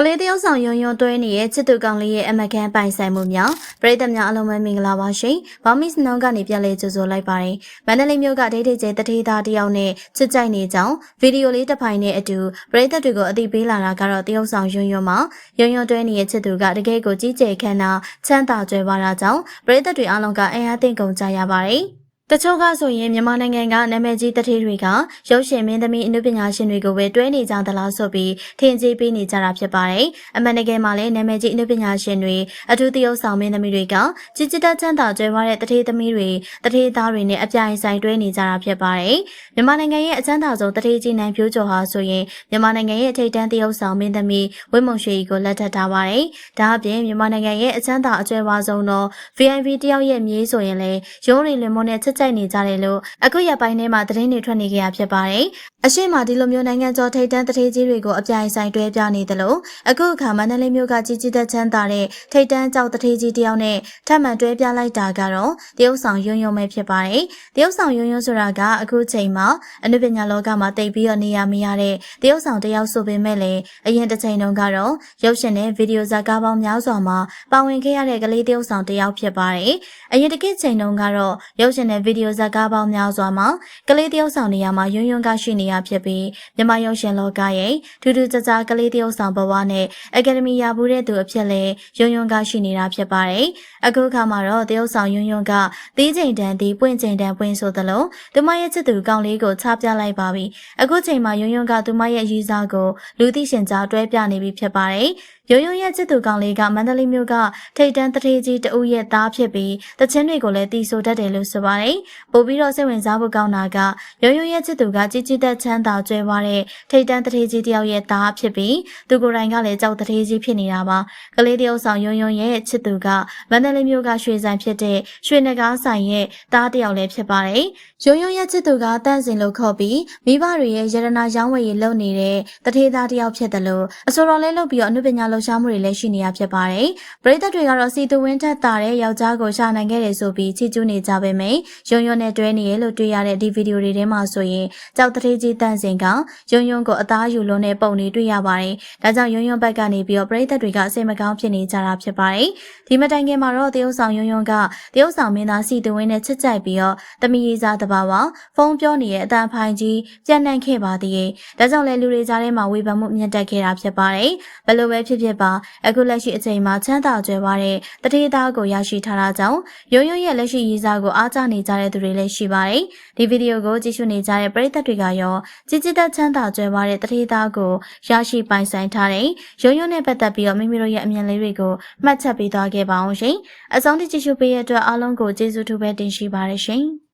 ကလေးတယောက်ဆောင်ယွန်းယွန်းတွဲနေတဲ့ချစ်သူကောင်လေးရဲ့အမကန်ပိုင်ဆိုင်မှုများပရိသတ်များအလုံးမမင်္ဂလာပါရှင်။ဘောင်မစ်နောင်ကနေပြန်လဲကြိုဆိုလိုက်ပါတယ်။မန္တလေးမြို့ကဒိတ်ဒိတ်ကျဲတထေးသားတယောက်နဲ့ချစ်ကြိုက်နေကြောင်းဗီဒီယိုလေးတစ်ဖိုင်နဲ့အတူပရိသတ်တွေကိုအသိပေးလာတာကတော့တယောက်ဆောင်ယွန်းယွန်းမှာယွန်းယွန်းတွဲနေတဲ့ချစ်သူကတကယ်ကိုကြီးကျယ်ခမ်းနားချမ်းသာကြွယ်ဝတာကြောင့်ပရိသတ်တွေအားလုံးကအင်အားသိမ့်ကုန်ကြရပါတယ်။ တချို့ကဆိုရင်မြန်မာနိုင်ငံကနာမည်ကြီးတထေးတွေကရုပ်ရှင်မင်းသမီးအနုပညာရှင်တွေကိုပဲတွဲနေကြသလားဆိုပြီးထင်ကြီးပေးနေကြတာဖြစ်ပါတယ်။အမှန်တကယ်မှာလည်းနာမည်ကြီးအနုပညာရှင်တွေအထူးသရုပ်ဆောင်မင်းသမီးတွေကကြည်ကြည်တက်ချမ်းသာကြွယ်ဝတဲ့တထေးသမီးတွေတထေးသားတွေနဲ့အပြိုင်ဆိုင်တွဲနေကြတာဖြစ်ပါတယ်။မြန်မာနိုင်ငံရဲ့အချမ်းသာဆုံးတထေးကြီးနိုင်ဖြိုးကျော်ဟာဆိုရင်မြန်မာနိုင်ငံရဲ့ထိပ်တန်းသရုပ်ဆောင်မင်းသမီးဝင်းမုံရွှေကြီးကိုလက်ထပ်ထားပါတယ်။ဒါအပြင်မြန်မာနိုင်ငံရဲ့အချမ်းသာအကျွဲဝါဆုံးသော VIP တယောက်ရဲ့မြေးဆိုရင်လည်းရုံးရီလင်မွန်နဲ့ချစ်ကြိုက်နေကြတယ်လို့အခုရက်ပိုင်းထဲမှာသတင်းတွေထွက်နေကြရဖြစ်ပါတယ်။အရှိမဒီလိုမျိုးနိုင်ငံကျော်ထိပ်တန်းတထေးကြီးတွေကိုအပြိုင်ဆိုင်တွဲပြနေတယ်လို့အခုအခါမန္တလေးမြို့ကကြီးကြီးသက်ချမ်းသာတဲ့ထိပ်တန်းကြောက်တထေးကြီးတယောက်နဲ့ထပ်မံတွဲပြလိုက်တာကတော့တရုတ်ဆောင်ယွန်းယွန်းပဲဖြစ်ပါတယ်။တရုတ်ဆောင်ယွန်းယွန်းဆိုတာကအခုချိန်မှာအနုပညာလောကမှာတိတ်ပြီးတော့နေရမရတဲ့တရုတ်ဆောင်တယောက်ဆိုပေမဲ့လည်းအရင်တစ်ချိန်တုန်းကတော့ရုပ်ရှင်နဲ့ဗီဒီယိုဇာတ်ကားပေါင်းများစွာမှာပါဝင်ခဲ့ရတဲ့ကလေးတရုတ်ဆောင်တယောက်ဖြစ်ပါတယ်။အရင်တစ်ခေတ်ချိန်တုန်းကတော့ရုပ်ရှင်နဲ့ဗီဒီယိုဇာတ်ကားပေါင်းများစွာမှာကလေးတရုတ်ဆောင်နေရာမှာယွန်းယွန်းကရှိနေရဖြစ်ပြီးမြန်မာရုပ်ရှင်လောကရဲ့ထူးထူးခြားခြားကလေးတရုတ်ဆောင်ဘဝနဲ့အကယ်ဒမီရဘူးတဲ့သူအဖြစ်လဲယွန်းယွန်းကရှိနေတာဖြစ်ပါတယ်။အခုအခါမှာတော့တရုတ်ဆောင်ယွန်းယွန်းကတီးချိန်တန်တီးပွင့်ချိန်တန်ပွင့်ဆိုသလိုသူမရဲ့ချစ်သူကောင်လေးကိုချပြလိုက်ပါပြီ။အခုချိန်မှာယွန်းယွန်းကသူမရဲ့ရည်စားကိုလူသိရှင်ကြားတွဲပြနေပြီဖြစ်ပါတယ်။ ရိုးရိုးရဲ့ချစ်သူကောင်လေးကမန္တလေးမြို့ကထိတ်တန်းတထေးကြီးတဦးရဲ့သားဖြစ်ပြီးတချင်းတွေကိုလည်းတီးဆိုတတ်တယ်လို့ဆိုပါတယ်။ပို့ပြီးတော့စိတ်ဝင်စားဖို့ကောင်းတာကရိုးရိုးရဲ့ချစ်သူကကြီးကြီးသက်ချမ်းသာကြွယ်ဝတဲ့ထိတ်တန်းတထေးကြီးတယောက်ရဲ့သားဖြစ်ပြီးသူကိုယ်တိုင်ကလည်းကြောက်တထေးကြီးဖြစ်နေတာပါ။ကလေးတယောက်ဆောင်ယွန်းယွန်းရဲ့ချစ်သူကမန္တလေးမြို့ကရွှေဆိုင်ဖြစ်တဲ့ရွှေနဂါးဆိုင်ရဲ့သားတယောက်လည်းဖြစ်ပါတယ်။ယွန်းယွန်းရဲ့ချစ်သူကတန့်စင်လို့ခေါ်ပြီးမိဘတွေရဲ့ယရနာရောင်းဝယ်ရေးလုပ်နေတဲ့တထေးသားတယောက်ဖြစ်တယ်လို့အစောတော်လဲလုပ်ပြီးတော့အနုပညာလှူရှားမှုတွေလည်းရှိနေရဖြစ်ပါတယ်။ပရိသတ်တွေကတော့စီသူဝင်းထက်တာတဲ့ယောက်ျားကိုရှာနိုင်ခဲ့တယ်ဆိုပြီးချီးကျူးနေကြပေမယ့်ယုံယုံနဲ့တွဲနေရလို့တွေ့ရတဲ့ဒီဗီဒီယိုတွေထဲမှာဆိုရင်ကြောက်တထေးကြီးတန့်စင်ကယုံယုံကိုအသားယူလုံးနဲ့ပုံနေတွေ့ရပါတယ်။ဒါကြောင့်ယုံယုံဘက်ကနေပြီးတော့ပရိသတ်တွေကစိတ်မကောင်းဖြစ်နေကြတာဖြစ်ပါတယ်။ဒီမတိုင်ခင်မှာတော့တရုတ်ဆောင်ယုံယုံကတရုတ်ဆောင်မင်းသားစီသူဝင်းနဲ့ချစ်ကြိုက်ပြီးတော့တမီရီစားတဘာဝဖုန်းပြောနေတဲ့အတန်ဖိုင်ကြီးပြန့်နှံ့ခဲ့ပါသေးတယ်။ဒါကြောင့်လည်းလူတွေကြားထဲမှာဝေဖန်မှုမြင့်တက်ခဲ့တာဖြစ်ပါတယ်။ဘယ်လိုပဲဖြစ်ဖြစ်ပါအခုလက်ရှိအချိန်မှာချမ်းသာကြွယ်ဝတဲ့တတိသားကိုရရှိထားတာကြောင့်ရုံရုံရဲ့လက်ရှိရေးစားကိုအားကျနေကြတဲ့သူတွေလည်းရှိပါတယ်။ဒီဗီဒီယိုကိုကြည့်ရှုနေကြတဲ့ပရိသတ်တွေကရောကြည်ကြည်သက်ချမ်းသာကြွယ်ဝတဲ့တတိသားကိုရရှိပိုင်ဆိုင်ထားတဲ့ရုံရုံနဲ့ပတ်သက်ပြီးတော့မိမိတို့ရဲ့အမြင်လေးတွေကိုမှတ်ချက်ပေးသွားခဲ့ပါအောင်ရှင်။အဆုံးထိကြည့်ရှုပေးရတဲ့အတွက်အားလုံးကိုကျေးဇူးထူးပဲတင်ရှိပါတယ်ရှင်။